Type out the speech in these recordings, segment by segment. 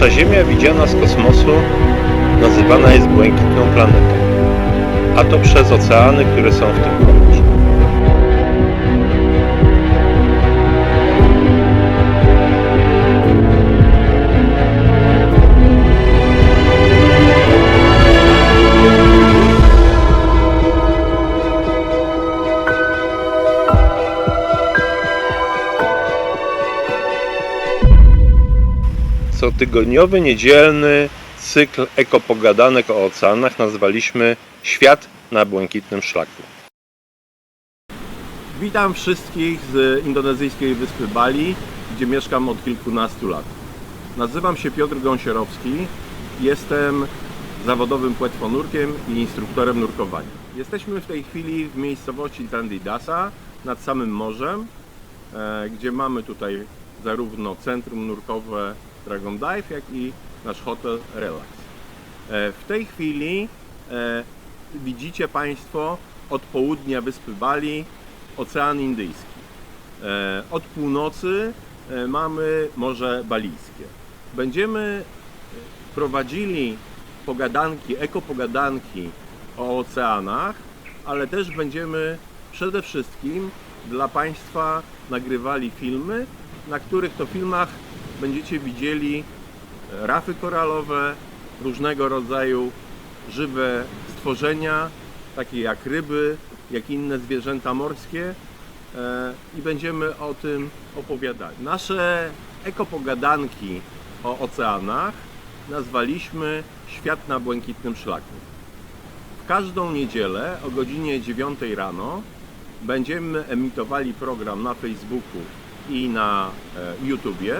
Nasza Ziemia widziana z kosmosu nazywana jest błękitną planetą, a to przez oceany, które są w tym położu. Cotygodniowy, niedzielny cykl ekopogadanek o oceanach nazwaliśmy Świat na błękitnym szlaku. Witam wszystkich z indonezyjskiej wyspy Bali, gdzie mieszkam od kilkunastu lat. Nazywam się Piotr Gąsierowski, jestem zawodowym płetwonurkiem i instruktorem nurkowania. Jesteśmy w tej chwili w miejscowości Tandidasa nad samym morzem, e, gdzie mamy tutaj zarówno centrum nurkowe Dragon Dive, jak i nasz hotel Relax. E, W tej chwili e, widzicie Państwo od południa wyspy Bali Ocean Indyjski. E, Od północy mamy Morze Balijskie. Będziemy prowadzili pogadanki, ekopogadanki o oceanach, ale też będziemy przede wszystkim dla Państwa nagrywali filmy, na których to filmach będziecie widzieli e, rafy koralowe, różnego rodzaju żywe stworzenia, takie jak ryby, jak inne zwierzęta morskie e, i będziemy o tym opowiadali. Nasze ekopogadanki o oceanach nazwaliśmy Świat na błękitnym szlaku. W każdą niedzielę o godzinie 9 rano będziemy emitowali program na Facebooku i na e, YouTubie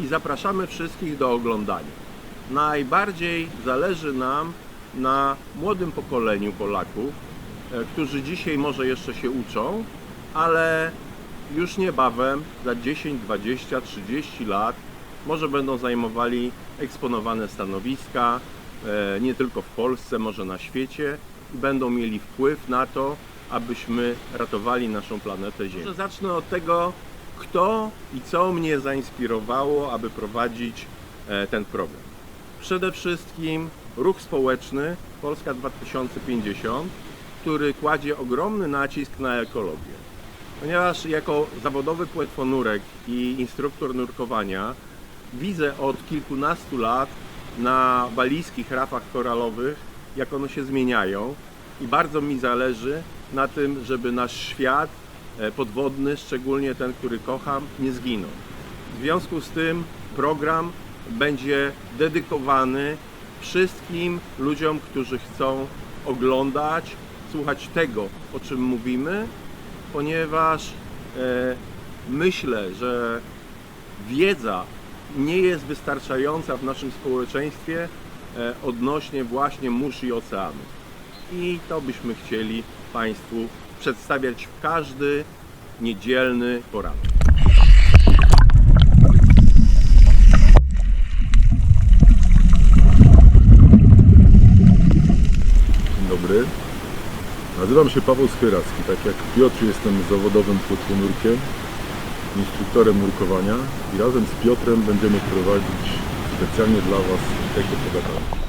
i zapraszamy wszystkich do oglądania. Najbardziej zależy nam na młodym pokoleniu Polaków, e, którzy dzisiaj może jeszcze się uczą, ale już niebawem, za 10, 20, 30 lat, może będą zajmowali eksponowane stanowiska, e, nie tylko w Polsce, może na świecie i będą mieli wpływ na to, abyśmy ratowali naszą planetę Ziemię. Może zacznę od tego, kto i co mnie zainspirowało, aby prowadzić e, ten program. Przede wszystkim ruch społeczny Polska 2050, który kładzie ogromny nacisk na ekologię. Ponieważ jako zawodowy płetwonurek i instruktor nurkowania widzę od kilkunastu lat na balijskich rafach koralowych, jak one się zmieniają i bardzo mi zależy na tym, żeby nasz świat podwodny, szczególnie ten, który kocham, nie zginął. W związku z tym program będzie dedykowany wszystkim ludziom, którzy chcą oglądać, słuchać tego, o czym mówimy, ponieważ e, myślę, że wiedza nie jest wystarczająca w naszym społeczeństwie e, odnośnie właśnie mórz i oceanów. I to byśmy chcieli Państwu przedstawiać w każdy niedzielny poranek. Dzień dobry. Nazywam się Paweł Schyracki. Tak jak Piotr jestem zawodowym płetwonurkiem, instruktorem nurkowania i razem z Piotrem będziemy prowadzić specjalnie dla Was takie pogadanki.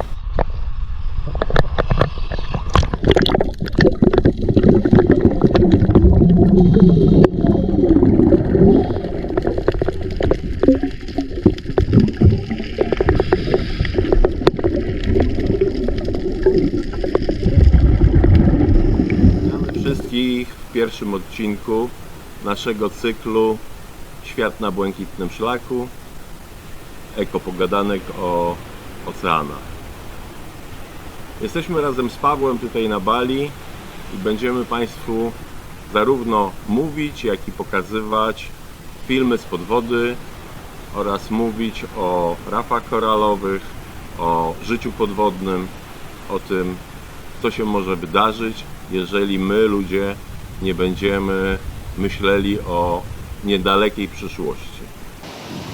Witamy wszystkich w pierwszym odcinku naszego cyklu Świat na błękitnym szlaku ekopogadanek o oceanach. Jesteśmy razem z Pawłem tutaj na Bali i będziemy Państwu zarówno mówić, jak i pokazywać filmy z podwody oraz mówić o rafach koralowych, o życiu podwodnym, o tym, co się może wydarzyć, jeżeli my, ludzie, nie będziemy myśleli o niedalekiej przyszłości.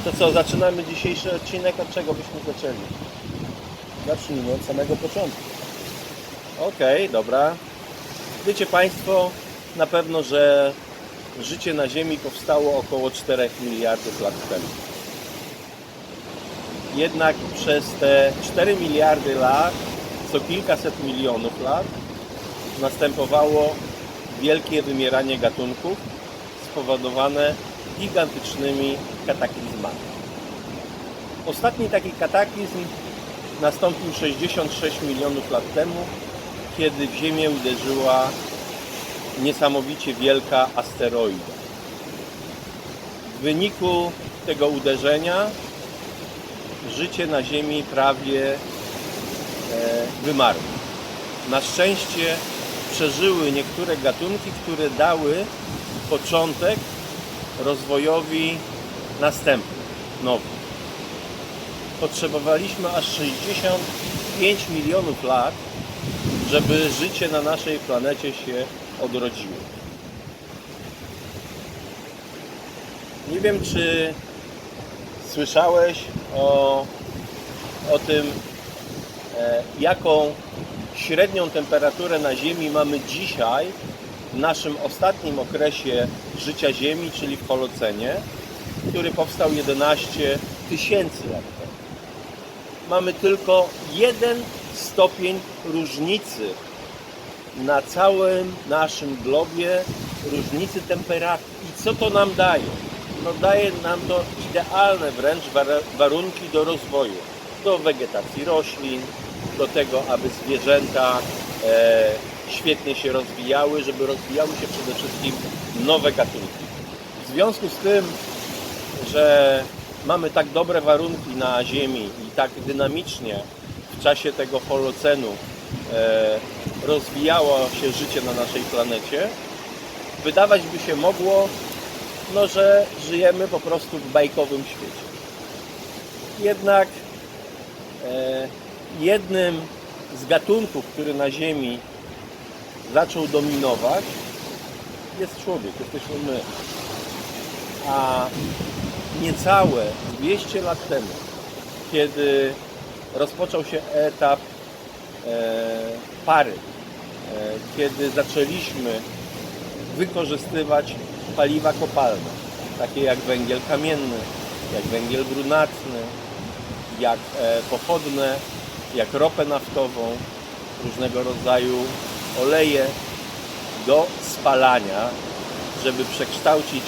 To co, zaczynamy dzisiejszy odcinek? Od czego byśmy zaczęli? Zacznijmy od samego początku. Okej, dobra. Wiecie Państwo na pewno, że życie na Ziemi powstało około 4 miliardów lat temu. Jednak przez te 4 miliardy lat, co kilkaset milionów lat, następowało wielkie wymieranie gatunków spowodowane gigantycznymi kataklizmami. Ostatni taki kataklizm nastąpił 66 milionów lat temu, kiedy w Ziemię uderzyła niesamowicie wielka asteroida. W wyniku tego uderzenia życie na Ziemi prawie e, wymarło. Na szczęście przeżyły niektóre gatunki, które dały początek rozwojowi następnym, nowym. Potrzebowaliśmy aż 65 milionów lat, żeby życie na naszej planecie się odrodziło. Nie wiem, czy słyszałeś o, o tym, e, jaką średnią temperaturę na Ziemi mamy dzisiaj w naszym ostatnim okresie życia Ziemi, czyli w Holocenie, który powstał 11 tysięcy lat temu. Mamy tylko jeden stopień różnicy na całym naszym globie różnicy temperatur. I co to nam daje? No daje nam to idealne wręcz war- warunki do rozwoju, do wegetacji roślin, do tego, aby zwierzęta e, świetnie się rozwijały, żeby rozwijały się przede wszystkim nowe gatunki. W związku z tym, że mamy tak dobre warunki na Ziemi i tak dynamicznie w czasie tego holocenu e, rozwijało się życie na naszej planecie, wydawać by się mogło, no, że żyjemy po prostu w bajkowym świecie. Jednak e, jednym z gatunków, który na Ziemi zaczął dominować, jest człowiek, jesteśmy my. A niecałe 200 lat temu, kiedy rozpoczął się etap e, pary, e, kiedy zaczęliśmy wykorzystywać paliwa kopalne, takie jak węgiel kamienny, jak węgiel brunatny, jak e, pochodne, jak ropę naftową, różnego rodzaju oleje do spalania, żeby przekształcić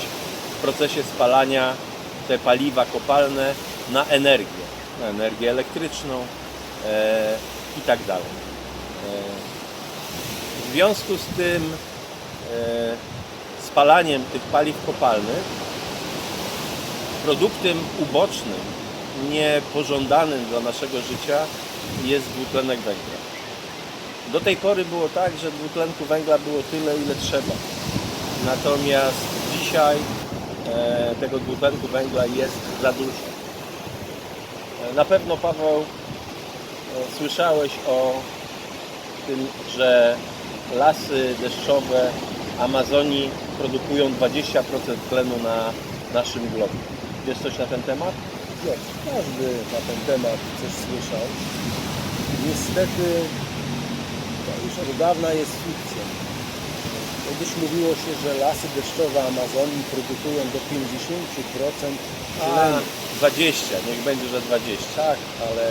w procesie spalania te paliwa kopalne na energię, na energię elektryczną e, i tak dalej. E, w związku z tym e, spalaniem tych paliw kopalnych produktem ubocznym, niepożądanym dla naszego życia jest dwutlenek węgla. Do tej pory było tak, że dwutlenku węgla było tyle, ile trzeba. Natomiast dzisiaj e, tego dwutlenku węgla jest za dużo. E, Na pewno Paweł e, słyszałeś o tym, że lasy deszczowe Amazonii produkują 20% tlenu na naszym globie. Wiesz coś na ten temat? Wiesz, każdy na ten temat coś słyszał. Niestety to już od dawna jest fikcją. Kiedyś mówiło się, że lasy deszczowe Amazonii produkują do 50% A, tlenu. 20, niech będzie, że 20. Tak, ale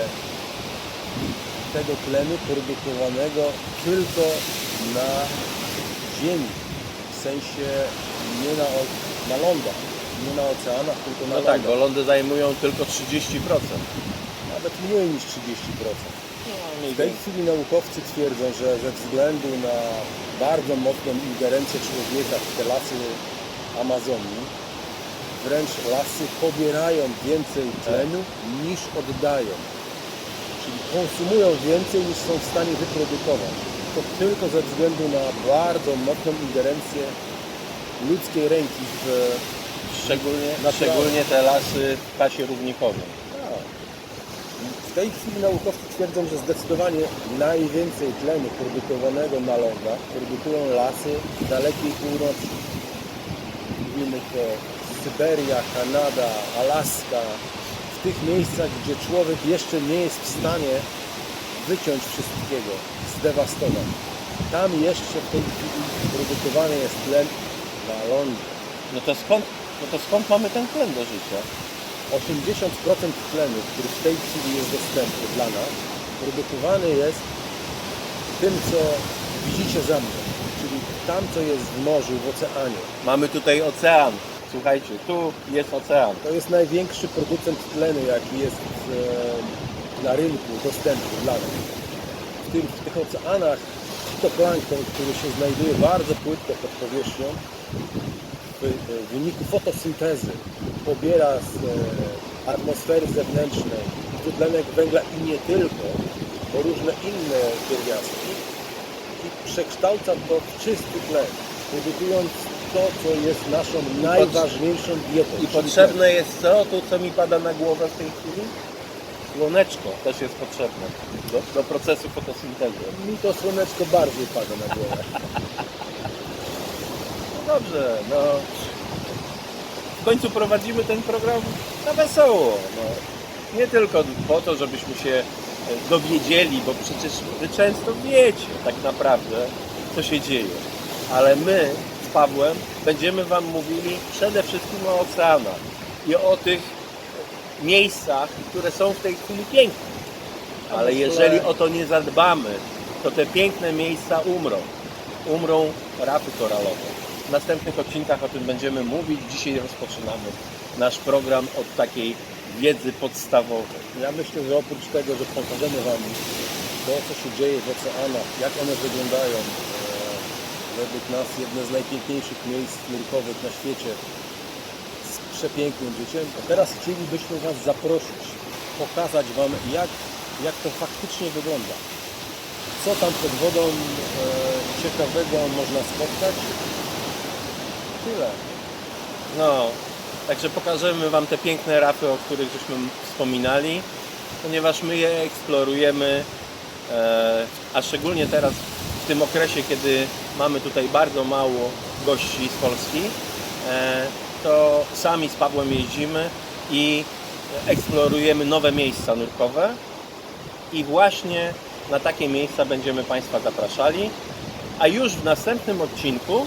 tego tlenu produkowanego tylko na ziemi. W sensie nie na, na lądach, nie na oceanach, tylko na No tak, lądach. bo lądy zajmują tylko 30%. Nawet mniej niż 30%. W tej chwili naukowcy twierdzą, że ze względu na bardzo mocną ingerencję człowieka w te lasy Amazonii, wręcz lasy pobierają więcej tlenu niż oddają. Czyli konsumują więcej niż są w stanie wyprodukować. To tylko ze względu na bardzo mocną ingerencję ludzkiej ręki w Szczególnie, szczególnie te lasy w pasie równikowym. W tej chwili naukowcy twierdzą, że zdecydowanie najwięcej tlenu produkowanego na lądach produkują lasy dalekiej północy. Mówimy to Syberia, Kanada, Alaska, w tych miejscach, gdzie człowiek jeszcze nie jest w stanie wyciąć wszystkiego, zdewastować. Tam jeszcze w tej chwili produkowany jest tlen na lądzie. No to skąd, no to skąd mamy ten tlen do życia? 80% tlenu, który w tej chwili jest dostępny dla nas, produkowany jest tym, co widzicie za mną, czyli tam, co jest w morzu, w oceanie. Mamy tutaj ocean. Słuchajcie, tu jest ocean. To jest największy producent tlenu, jaki jest e, na rynku dostępny dla nas. W, tym, w tych oceanach fitoplankton, który się znajduje bardzo płytko pod powierzchnią, w, w wyniku fotosyntezy pobiera z e, atmosfery zewnętrznej dwutlenek węgla i nie tylko, bo różne inne pierwiastki i przekształca to w czysty tlen, produkując to, co jest naszą najważniejszą dietą. I potrzebne jest co? Tu co mi pada na głowę w tej chwili? Słoneczko też jest potrzebne do, do procesu fotosyntezy. Mi to słoneczko bardziej pada na głowę. No dobrze, no. W końcu prowadzimy ten program na wesoło. No. Nie tylko po to, żebyśmy się e, dowiedzieli, bo przecież wy często wiecie tak naprawdę, co się dzieje. Ale my z Pawłem będziemy Wam mówili przede wszystkim o oceanach i o tych miejscach, które są w tej chwili piękne. Ale jeżeli o to nie zadbamy, to te piękne miejsca umrą. Umrą rafy koralowe. W następnych odcinkach o tym będziemy mówić. Dzisiaj rozpoczynamy nasz program od takiej wiedzy podstawowej. Ja myślę, że oprócz tego, że pokażemy Wam to, co się dzieje w oceanach, jak one wyglądają, e, według nas jedne z najpiękniejszych miejsc nurkowych na świecie z przepięknym życiem, to teraz chcielibyśmy Was zaprosić, pokazać Wam, jak, jak to faktycznie wygląda. Co tam pod wodą e, ciekawego można spotkać. Tyle. No, także pokażemy Wam te piękne rafy, o których żeśmy wspominali, ponieważ my je eksplorujemy, e, a szczególnie teraz w tym okresie, kiedy mamy tutaj bardzo mało gości z Polski, e, to sami z Pawłem jeździmy i eksplorujemy nowe miejsca nurkowe i właśnie na takie miejsca będziemy Państwa zapraszali, a już w następnym odcinku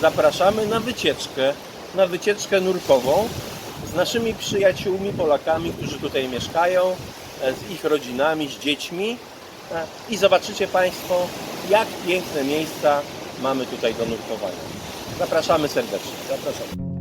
zapraszamy na wycieczkę, na wycieczkę nurkową z naszymi przyjaciółmi, Polakami, którzy tutaj mieszkają, e, z ich rodzinami, z dziećmi e, i zobaczycie Państwo, jak piękne miejsca mamy tutaj do nurkowania. Zapraszamy serdecznie. Zapraszam.